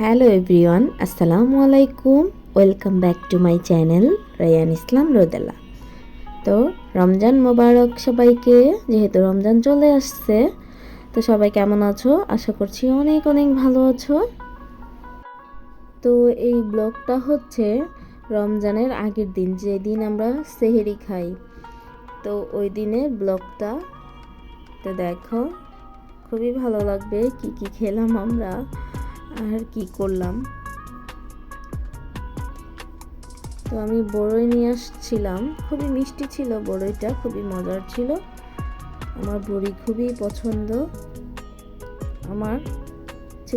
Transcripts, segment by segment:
Hello everyone, আসসালামু আলাইকুম। Welcome back to my channel Rayan Islam Rodela. তো রমজান মোবারক সবাইকে, যেহেতু রমজান চলে আসছে, তো সবাই কেমন আছো? আশা করছি অনেক অনেক ভালো আছো। তো এই ব্লগটা হচ্ছে রমজানের আগের দিন, যেদিন আমরা সেহেরি খাই। তো ওই দিনের ব্লগটা, তো দেখো, খুবই ভালো লাগবে, কি কি খেলাম আমরা। আর কি করলাম? তো আমি বড়ই নিয়ে আসছিলাম। খুবই মিষ্টি ছিল বড়ইটা, খুবই মজার ছিল। আমার বড়ি খুবই পছন্দ। আমার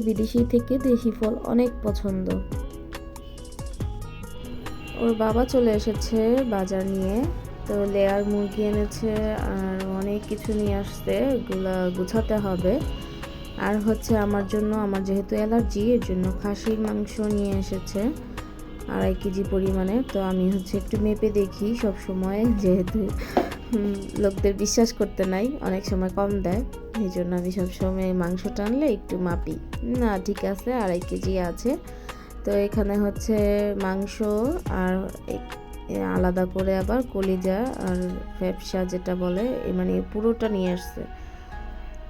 বিদেশি থেকে দেশি ফল অনেক পছন্দ। ওর বাবা চলে এসেছে বাজার নিয়ে। তো লেয়ার মুরগি এনেছে আর অনেক কিছু নিয়ে আসতে এগুলা গুছাতে হবে। আর হচ্ছে আমার জন্য, আমার যেহেতু অ্যালার্জি, এর জন্য খাসির মাংস নিয়ে এসেছে, আড়াই কেজি পরিমাণে। তো আমি হচ্ছে একটু মেপে দেখি সব সময় যেহেতু লোকদের বিশ্বাস করতে নাই, অনেক সময় কম দেয়। এই জন্য আমি সবসময় মাংস টানলে একটু মাপি। না, ঠিক আছে, আড়াই কেজি আছে। তো এখানে হচ্ছে মাংস আর আলাদা করে আবার কলিজা আর ব্যবসা যেটা বলে মানে পুরোটা নিয়ে আসছে।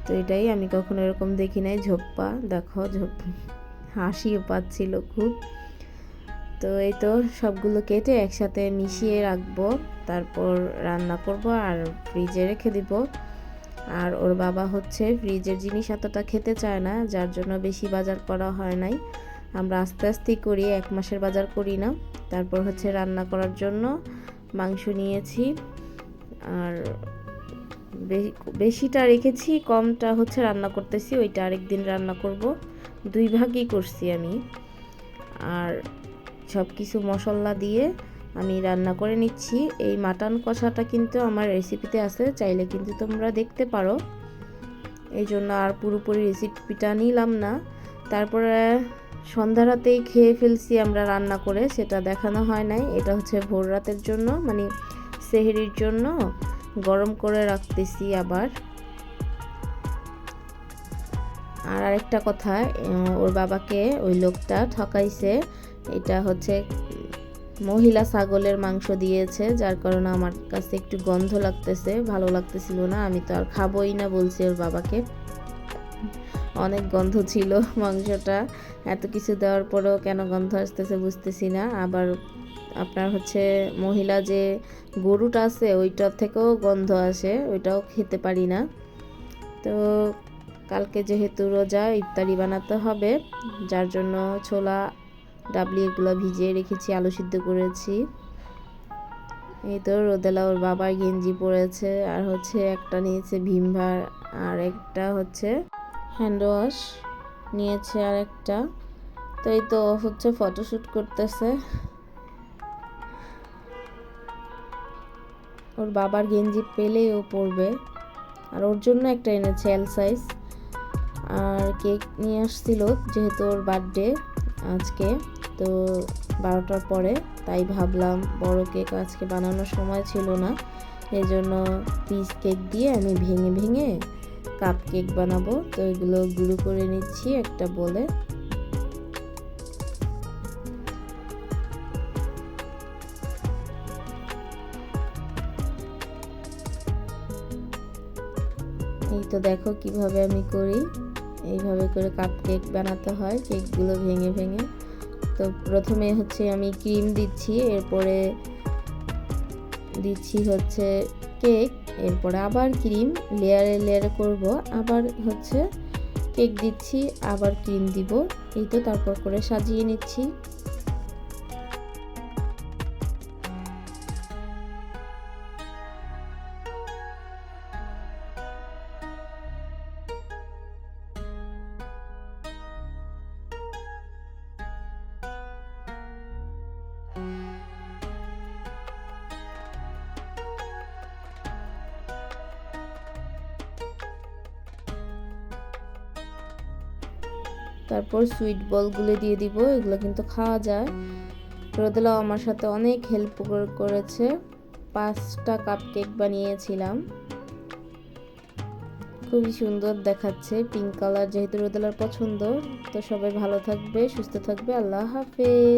তো এটাই আমি কখনো এরকম দেখি নাই। ঝোপ্পা, দেখো, ঝোপ, হাসিও পাচ্ছিল খুব। তো এই তো সবগুলো কেটে একসাথে মিশিয়ে রাখব, তারপর রান্না করব আর ফ্রিজে রেখে দিব। আর ওর বাবা হচ্ছে ফ্রিজের জিনিস এতটা খেতে চায় না, যার জন্য বেশি বাজার করা হয় নাই। আমরা আস্তে আস্তেই করি, এক মাসের বাজার করি না। তারপর হচ্ছে রান্না করার জন্য মাংস নিয়েছি। আর বেশিটা রেখেছি, কমটা হচ্ছে রান্না করতেছি, ওইটা আরেকদিন রান্না করব। দুই ভাগই করছি আমি। আর সব কিছু মশলা দিয়ে আমি রান্না করে নিচ্ছি। এই মাটন কষাটা কিন্তু আমার রেসিপিতে আছে, চাইলে কিন্তু তোমরা দেখতে পারো। এই জন্য আর পুরোপুরি রেসিপিটা নিলাম না। তারপরে সন্ধ্যা রাতেই খেয়ে ফেলছি আমরা রান্না করে, সেটা দেখানো হয় নাই। এটা হচ্ছে ভোর রাতের জন্য মানে সেহেরির জন্য। গরম করে রাখতেছি আবার। আর আরেকটা কথা ওর বাবাকে ওই লোকটা ঠকাইছে। এটা হচ্ছে মহিলা ছাগলের মাংস দিয়েছে, যার কারণে আমার কাছে একটু গন্ধ লাগতেছে, ভালো লাগতেছিল না, আমি তো আর খাবোই না বলছি ওর বাবাকে। অনেক গন্ধ ছিল মাংসটা। এত কিছু দেওয়ার পরেও কেন গন্ধ আসতেছে বুঝতেছি না। আবার আপনার হচ্ছে মহিলা যে গরুটা আছে ওইটার থেকেও গন্ধ আসে, ওইটাও খেতে পারি না। তো কালকে যেহেতু রোজা, ইফতারি বানাতে হবে, যার জন্য ছোলা, ডাবলি এগুলো ভিজিয়ে রেখেছি, আলু সিদ্ধ করেছি। এই তো রোদেলা ওর বাবার গেঞ্জি পরেছে, আর হচ্ছে একটা নিয়েছে ভীমভার আর একটা হচ্ছে হ্যান্ড ওয়াশ নিয়েছে আর একটা তো এই তো হচ্ছে ফটোশ্যুট করতেছে। ওর বাবার গেঞ্জি পেলেই ও পরবে। আর ওর জন্য একটা এনেছে এল সাইজ আর কেক নিয়ে আসছিল যেহেতু ওর বার্থডে আজকে। তো বারোটার পরে তাই ভাবলাম বড় কেক আজকে বানানোর সময় ছিল না। এই জন্য পিস কেক দিয়ে আমি ভেঙে ভেঙে কাপ কেক বানাবো। তো এগুলো গুঁড়ো করে নিচ্ছি একটা বলে। এই তো দেখো কীভাবে আমি করি। এইভাবে করে কাপ কেক বানাতে হয়, কেকগুলো ভেঙে ভেঙে। তো প্রথমে হচ্ছে আমি ক্রিম দিচ্ছি, এরপরে দিচ্ছি হচ্ছে কেক, এরপরে আবার ক্রিম লেয়ারে লেয়ারে করব, আবার হচ্ছে কেক দিচ্ছি, আবার ক্রিম দিব। এই তো তারপর করে সাজিয়ে নিচ্ছি। তারপর সুইট বলগুলো দিয়ে দিব, এগুলো কিন্তু খাওয়া যায়। রোদেলাও আমার সাথে অনেক হেল্প করেছে। পাঁচটা কাপ কেক বানিয়েছিলাম। খুবই সুন্দর দেখাচ্ছে পিঙ্ক কালার যেহেতু রোদেলার পছন্দ। তো সবাই ভালো থাকবে, সুস্থ থাকবে, আল্লাহ হাফেজ।